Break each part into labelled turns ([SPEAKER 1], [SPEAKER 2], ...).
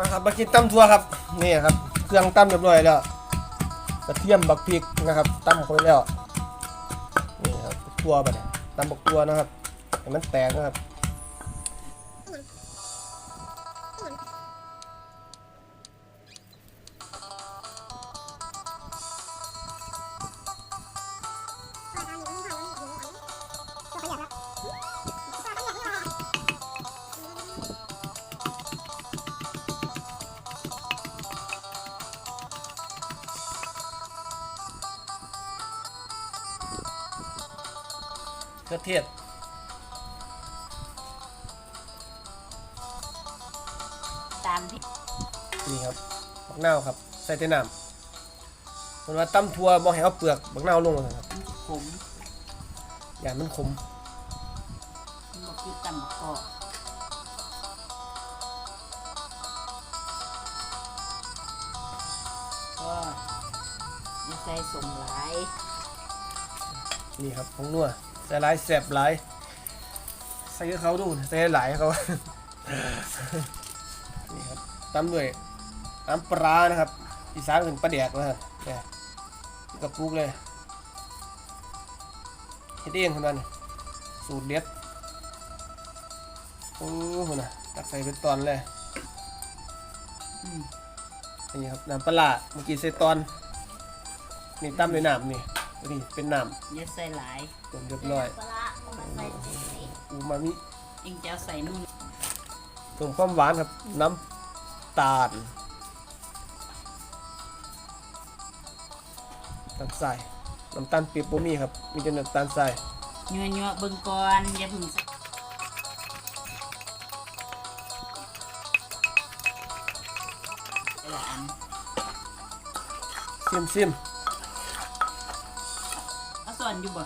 [SPEAKER 1] มาครับมากินตำทั่วครับนี่ครับเครื่องตำเรียบร้อยแล้วกระเทียมบักพริกนะครับตำเข้าไปแล้วนี่ครับทั่วไปเนี่ยตำบักทั่วนะครับให้มันแตกนะครับ เครื่องเทศ
[SPEAKER 2] ตามที่
[SPEAKER 1] นี่ครับบักนาวครับ ใส่แต่น้ำคนว่าตำทั่วบ่ให้เอาเปลือกบักนาวลงนะครับ
[SPEAKER 2] มันขม
[SPEAKER 1] อย่ามันขม
[SPEAKER 2] มันบอกคือตำบักกอกก็อย่าใส่สมหลาย
[SPEAKER 1] นี่ครับของนัวใส่หลายแสบหลายใส่ให้เขาดูใส่หลายให้เขานี่ครับตำด้วยน้ำปลานะครับอีสานเป็นปลาแดกนะครับเนี่ยกระปุกเลยเฮ็ดเองคนนั้นสูตรเด็ดโอ้โหนะตักใส่เป็นตอนเลย
[SPEAKER 2] อืม
[SPEAKER 1] นี่ครับน้ำปลาร้าเมื่อกี้ใส่ตอนนี่ตั้มด้วยน้ำนี่ นี่เป็นน้
[SPEAKER 2] อย่าใส่หลายำ
[SPEAKER 1] ต้มเรียบร้อย
[SPEAKER 2] ปลาร้าเอามาใส่สี
[SPEAKER 1] อูมามิ
[SPEAKER 2] เองจะเอาใส่นู่น
[SPEAKER 1] เพิ่มความหวานครับน้ำตาลน้ำทรายน้ำตาลปี๊บบ่มีครับมีแต่น้ำตาลทราย
[SPEAKER 2] ยัวยัวๆเบิ่งก่อนอย่าเพิ่งใส่แต่ละอัน
[SPEAKER 1] ซิมซิม
[SPEAKER 2] เอาส่วนอยู่บ่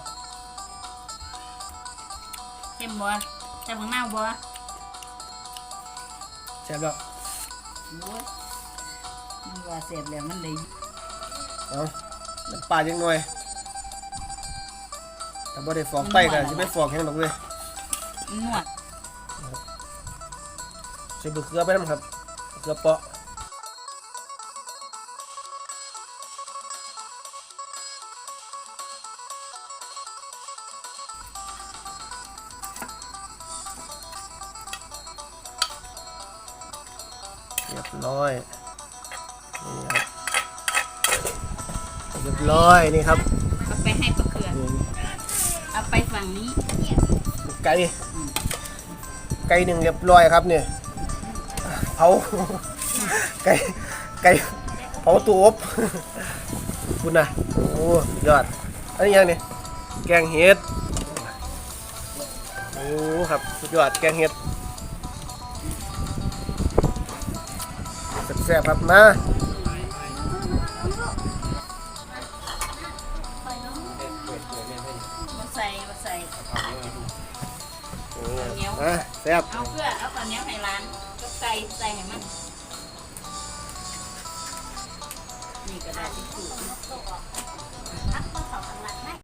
[SPEAKER 2] เข้มบ่ใส่ผังหน้าบ่
[SPEAKER 1] แซ่บแล้ว
[SPEAKER 2] โอ้ยมันว่าเสร็จแล้วมันเลย
[SPEAKER 1] เอาน้ำปลาจังหน่อยแต่บ่ได้ฟอกไปกันจะไม่ฟอกแห้งหรอกเว้ย
[SPEAKER 2] นวด
[SPEAKER 1] ใส่เบอร์เกลือไปน้ำครับเกลือเปาะ เรียบร้อยนี่ครับเรียบร้อยนี่ครับ
[SPEAKER 2] เอาไปให้ปลาเกลือ
[SPEAKER 1] นี่
[SPEAKER 2] เอาไปฝั่งนี้
[SPEAKER 1] ไก่ไก่หนึ่งเรียบร้อยครับเนี่ยเผาไก่ไก่เผาตัวอบคุณนะโอ้ยอดอันนี้ยังนี่แกงเห็ดโอ้ครับสุดยอดแกงเห็ด แซ่บๆครับมา
[SPEAKER 2] มาใส่มาใส่
[SPEAKER 1] อะแซ่บ
[SPEAKER 2] เอาเพื่อเอาตอนนี้ให้ร้านก็ไก่ใส่ให้มันนี่กระดาษทิชชู่